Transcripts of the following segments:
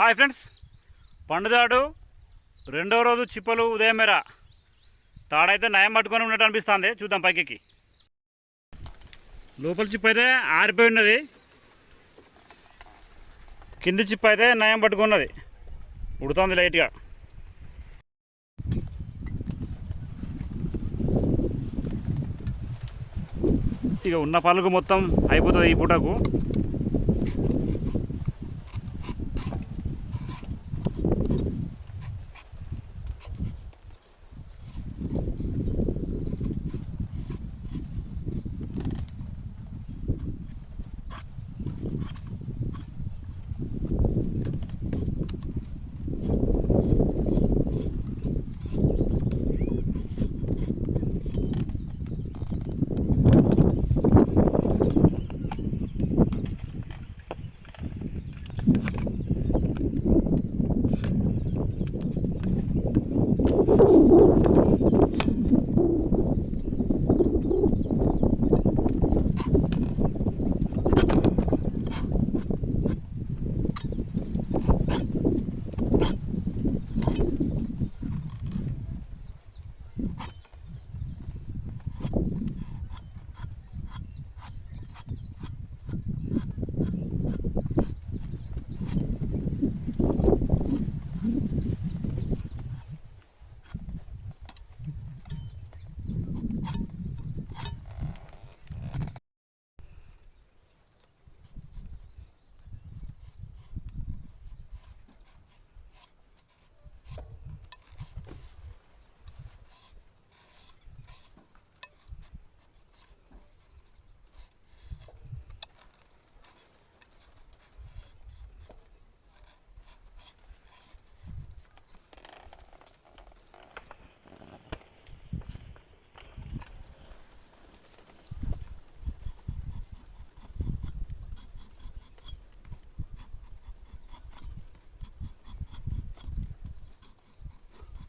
Hi friends. పండుదాడు రెండో రోజు చిప్పలు ఉదయం మేర. తాడైతే నయం పట్టుకొని ఉన్నట్టు అనిపిస్తుంది. చూద్దాం పైకి లోపల చిప్ప అయితే ఆరిపోయి ఉన్నది. కింది చిప్ప అయితే నయం పట్టుకున్నది. ఉడుతుంది లైట్గా. ఇక ఉన్న పలుకు మొత్తం అయిపోతుంది ఈ పూటకు.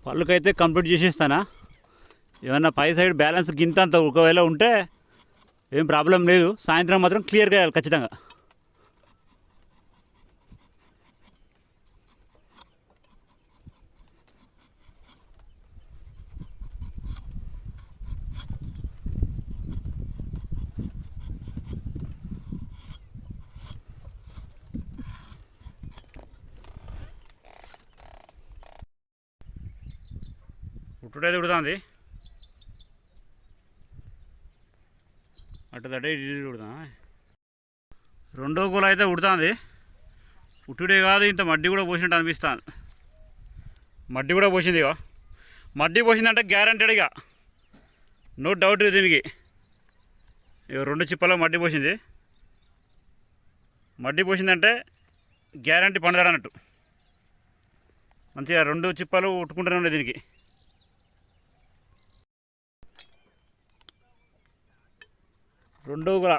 పళ్ళకైతే కంప్లీట్ చేసేస్తానా? ఏమన్నా పై సైడ్ బ్యాలెన్స్ గింత అంత ఒకవేళ ఉంటే ఏం ప్రాబ్లం లేదు. సాయంత్రం మాత్రం క్లియర్గా వేయాలి ఖచ్చితంగా. ఉట్టుడైతే ఉడుతుంది అటు దడే ఇటు ఉడుతా. రెండో కూల అయితే ఉడుతుంది ఉట్టుడే కాదు ఇంత మడ్డి కూడా పోసినట్టు అనిపిస్తుంది మడ్డి కూడా పోసింది ఇక మడ్డి పోసిందంటే గ్యారంటీడ్ ఇక నో డౌట్ దీనికి. ఇక రెండు చిప్పలో మడ్డి పోసింది. మడ్డి పోసిందంటే గ్యారంటీ పండుదాడు అన్నట్టు. మంచిగా రెండు చిప్పలు ఉట్టుకుంటూనే ఉన్నాయి దీనికి. రెండో కూడా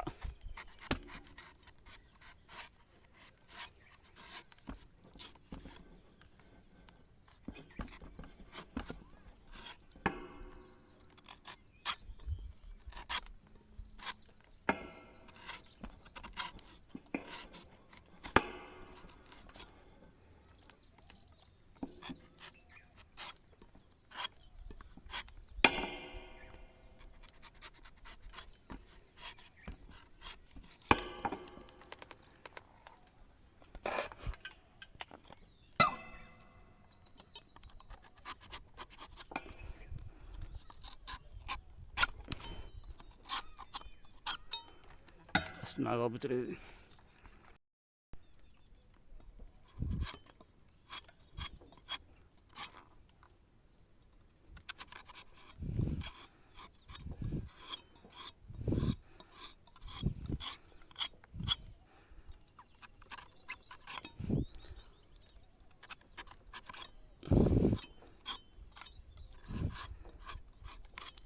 నాకు అబ్బుతుంది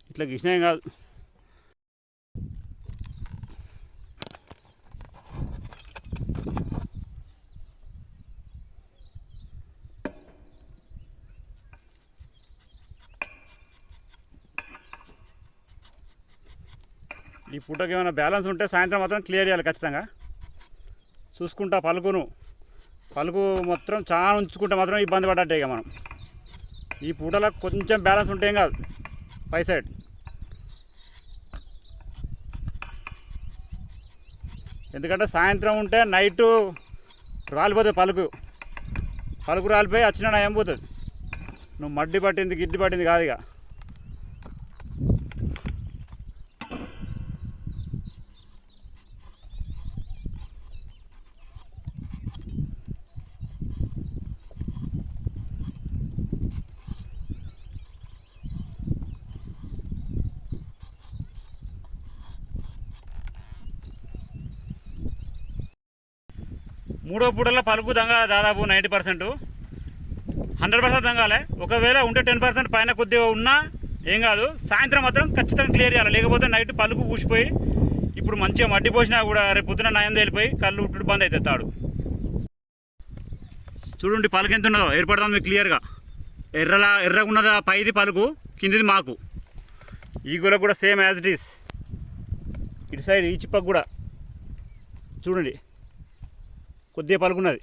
ఇట్లా గీసినాం కాదు. ఈ ఫోటోకి ఏమైనా బ్యాలెన్స్ ఉంటే సాయంత్రం మాత్రం క్లియర్ చేయాలి ఖచ్చితంగా. చూసుకుంటా పలుకును. పలుకు మొత్తం చాలా ఉంచుకుంటే మాత్రం ఇబ్బంది పడ్డట్టే ఇక మనం. ఈ పూటలో కొంచెం బ్యాలెన్స్ ఉంటే ఏం కాదు. పై సైడ్. ఎందుకంటే సాయంత్రం ఉంటే నైట్ రాలిపోతుంది పలుకు. పలుకు రాలిపోయి వచ్చిన ఏం పోతుంది. నువ్వు మడ్డి పట్టింది గిడ్డి పట్టింది కాదు ఇక. మూడో పూటల్లో పలుకు దంగ దాదాపు నైంటీ పర్సెంట్. హండ్రెడ్ పర్సెంట్ దంగాలే. ఒకవేళ ఉంటే టెన్ పర్సెంట్ పైన కొద్దిగా ఉన్నా ఏం కాదు. సాయంత్రం మాత్రం ఖచ్చితంగా క్లియర్ చేయాలి. లేకపోతే నైట్ పలుకు ఊసిపోయి ఇప్పుడు మంచిగా మడ్డి పోసినా కూడా రేపు పొద్దున నయం తేలిపోయి కళ్ళు ఉట్టుడు బంద్ అయితే తాడు. చూడండి పలుకు ఎంత ఉన్నదో. ఏర్పడుతుంది మీకు క్లియర్గా. ఎర్రలా ఎర్రగా పైది పలుకు కిందిది మాకు. ఈ గుల కూడా సేమ్ యాజ్ ఇట్ ఈస్. ఇటు సైడ్ ఈ చిప్పకు కూడా. చూడండి. కొద్దిగా పలుకున్నది.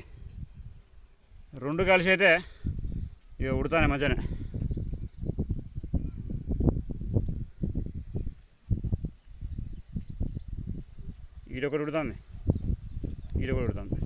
రెండు కలిసి అయితే ఇక ఉడతానే మధ్యనే. ఈడొకటి ఉడుతుంది. ఈడొకటి ఉడుతుంది.